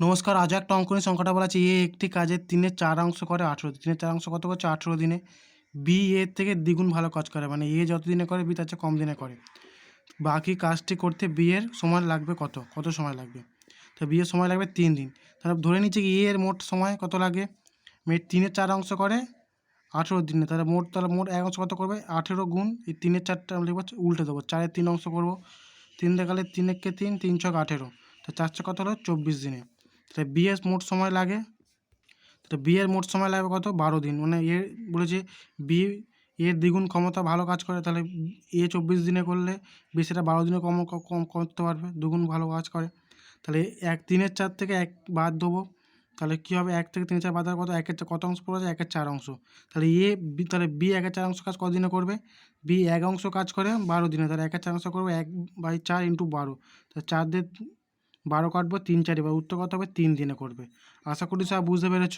নমস্কার, আজ একটা অঙ্কনের সংখ্যাটা বলা আছে। এ একটি কাজের তিনের চার অংশ করে আঠেরো তিনের চার অংশ কত করছে আঠেরো দিনে। বি এর থেকে দ্বিগুণ ভালো কাজ করে। মানে এ যত দিনে করে বি তার চেয়ে কম দিনে করে। বাকি কাজটি করতে বি এর সময় লাগবে কত? কত সময় লাগবে? তো বি এর সময় লাগবে তিন দিন। তাহলে ধরে নিচ্ছে কি এ এর মোট সময় কত লাগে? মেয়ে তিনের চার অংশ করে আঠেরো দিনে। তাহলে মোট তাহলে মোট এক অংশ কত করবে? আঠেরো গুণ এই তিনের চারটা আমি লিখব উল্টে দেবো। চারের তিন অংশ করব। তিন দেখালে তিনেককে তিন তিন ছক আঠেরো। তো চারশো কত হলো? চব্বিশ দিনে। তাহলে বিয়ের মোট সময় লাগে? তাহলে বিয়ের মোট সময় লাগবে কত? বারো দিন। মানে এ বলেছে বি এর দ্বিগুণ ক্ষমতা ভালো কাজ করে, তাহলে এ চব্বিশ দিনে করলে বি সেটা বারো দিনে কম কম করতে পারবে দুগুণ ভালো কাজ করে। তাহলে এক তিনের চার থেকে এক বাদ দেবো। তাহলে কী হবে? এক থেকে তিন চার বাদ দেওয়ার কত একের কত অংশ পড়ে যায়? একের চার অংশ। তাহলে এ বি, তাহলে বি একের চার অংশ কাজ কদিনে করবে? বি এক অংশ কাজ করে বারো দিনে। তাহলে একের চার অংশ করবে এক বাই চার ইন্টু বারো। তাহলে চার দিয়ে বারো কাটবো, তিন চার এবার উত্তর কথা হবে তিন দিনে করবে। আশা করি সব বুঝতে পেরেছ?